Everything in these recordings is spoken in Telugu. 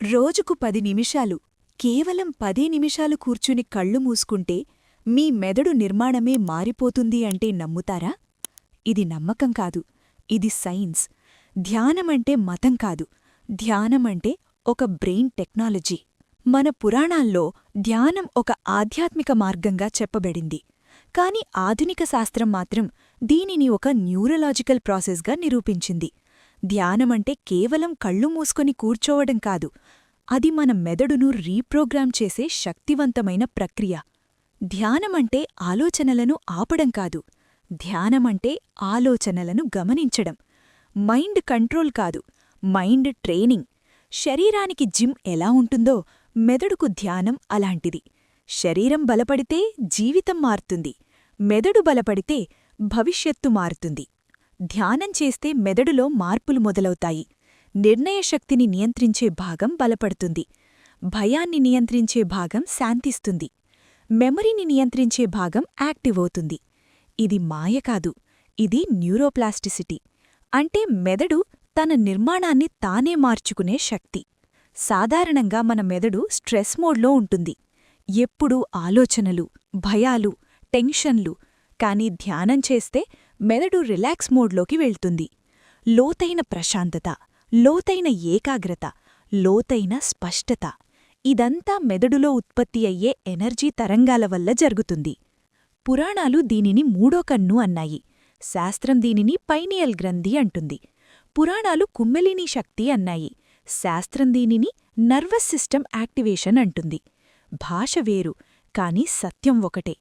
రోజుకు పది నిమిషాలు కేవలం పదే నిమిషాలు కూర్చుని కళ్ళు మూసుకుంటే మీ మెదడు నిర్మాణమే మారిపోతుంది అంటే నమ్ముతారా? ఇది నమ్మకం కాదు ఇది సైన్స్. ధ్యానమంటే మతం కాదు ధ్యానమంటే ఒక బ్రెయిన్ టెక్నాలజీ. మన పురాణాల్లో ధ్యానం ఒక ఆధ్యాత్మిక మార్గంగా చెప్పబడింది. కాని ఆధునిక శాస్త్రం మాత్రం దీనిని ఒక న్యూరలాజికల్ ప్రాసెస్గా నిరూపించింది. ధ్యానమంటే కేవలం కళ్ళు మూసుకొని కూర్చోవడం కాదు. అది మన మెదడును రీప్రోగ్రామ్ చేసే శక్తివంతమైన ప్రక్రియ. ధ్యానమంటే ఆలోచనలను ఆపడం కాదు. ధ్యానమంటే ఆలోచనలను గమనించడం. మైండ్ కంట్రోల్ కాదు. Mind training. శరీరానికి జిమ్ ఎలా ఉంటుందో మెదడుకు ధ్యానం అలాంటిది. శరీరం బలపడితే జీవితం మారుతుంది. మెదడు బలపడితే భవిష్యత్తు మారుతుంది. ధ్యానం చేస్తే మెదడులో మార్పులు మొదలవుతాయి. నిర్ణయశక్తిని నియంత్రించే భాగం బలపడుతుంది. భయాన్ని నియంత్రించే భాగం శాంతిస్తుంది. మెమరీని నియంత్రించే భాగం యాక్టివ్ అవుతుంది. ఇది మాయ కాదు ఇది న్యూరోప్లాస్టిసిటీ. అంటే మెదడు తన నిర్మాణాన్ని తానే మార్చుకునే శక్తి. సాధారణంగా మన మెదడు స్ట్రెస్ మోడ్లో ఉంటుంది. ఎప్పుడూ ఆలోచనలు భయాలు టెన్షన్లు. కానీ ధ్యానం చేస్తే మెదడు రిలాక్స్ మోడ్లోకి వెళ్తుంది. లోతైన ప్రశాంతత లోతైన ఏకాగ్రత లోతైన స్పష్టత ఇదంతా మెదడులో ఉత్పత్తి అయ్యే ఎనర్జీ తరంగాల వల్ల జరుగుతుంది. పురాణాలు దీనిని మూడో కన్ను అన్నాయి. శాస్త్రం దీనిని పైనియల్ గ్రంథి అంటుంది. పురాణాలు కుమ్మెలిని శక్తి అన్నాయి. శాస్త్రం దీనిని నర్వస్ సిస్టమ్ యాక్టివేషన్ అంటుంది. భాష వేరు కాని సత్యం ఒకటే.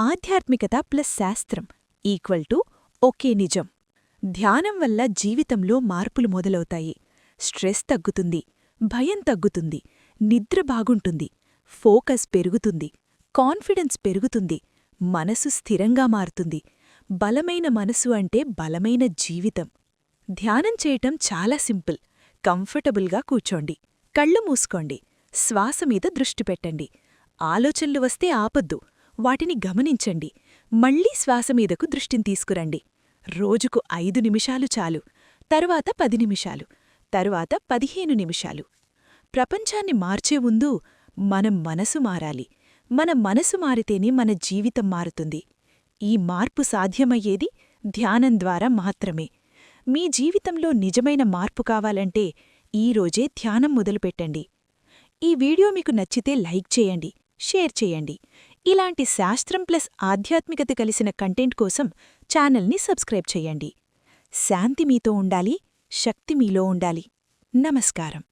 ఆధ్యాత్మికత ప్లస్ శాస్త్రం ఈక్వల్ టు ఓకే నిజం. ధ్యానం వల్ల జీవితంలో మార్పులు మొదలవుతాయి. స్ట్రెస్ తగ్గుతుంది భయం తగ్గుతుంది నిద్ర బాగుంటుంది ఫోకస్ పెరుగుతుంది కాన్ఫిడెన్స్ పెరుగుతుంది మనసు స్థిరంగా మారుతుంది. బలమైన మనసు అంటే బలమైన జీవితం. ధ్యానం చేయటం చాలా సింపుల్ కంఫర్టబుల్గా కూర్చోండి కళ్ళు మూసుకోండి శ్వాస మీద దృష్టి పెట్టండి. ఆలోచనలు వస్తే ఆపద్దు వాటిని గమనించండి మళ్ళీ శ్వాస మీదకు దృష్టిని తీసుకురండి. రోజుకు ఐదు నిమిషాలు చాలు. తరువాత పది నిమిషాలు. తరువాత పదిహేను నిమిషాలు. ప్రపంచాన్ని మార్చే ముందు మనం మనసు మారాలి. మన మనసు మారితేనే మన జీవితం మారుతుంది. ఈ మార్పు సాధ్యమయ్యేది ధ్యానం ద్వారా మాత్రమే. మీ జీవితంలో నిజమైన మార్పు కావాలంటే ఈరోజే ధ్యానం మొదలుపెట్టండి. ఈ వీడియో మీకు నచ్చితే లైక్ చేయండి షేర్ చేయండి. ఇలాంటి శాస్త్రం ప్లస్ ఆధ్యాత్మికత కలిసిన కంటెంట్ కోసం ఛానల్ని సబ్స్క్రైబ్ చేయండి. శాంతి మీతో ఉండాలి శక్తి మీలో ఉండాలి. నమస్కారం.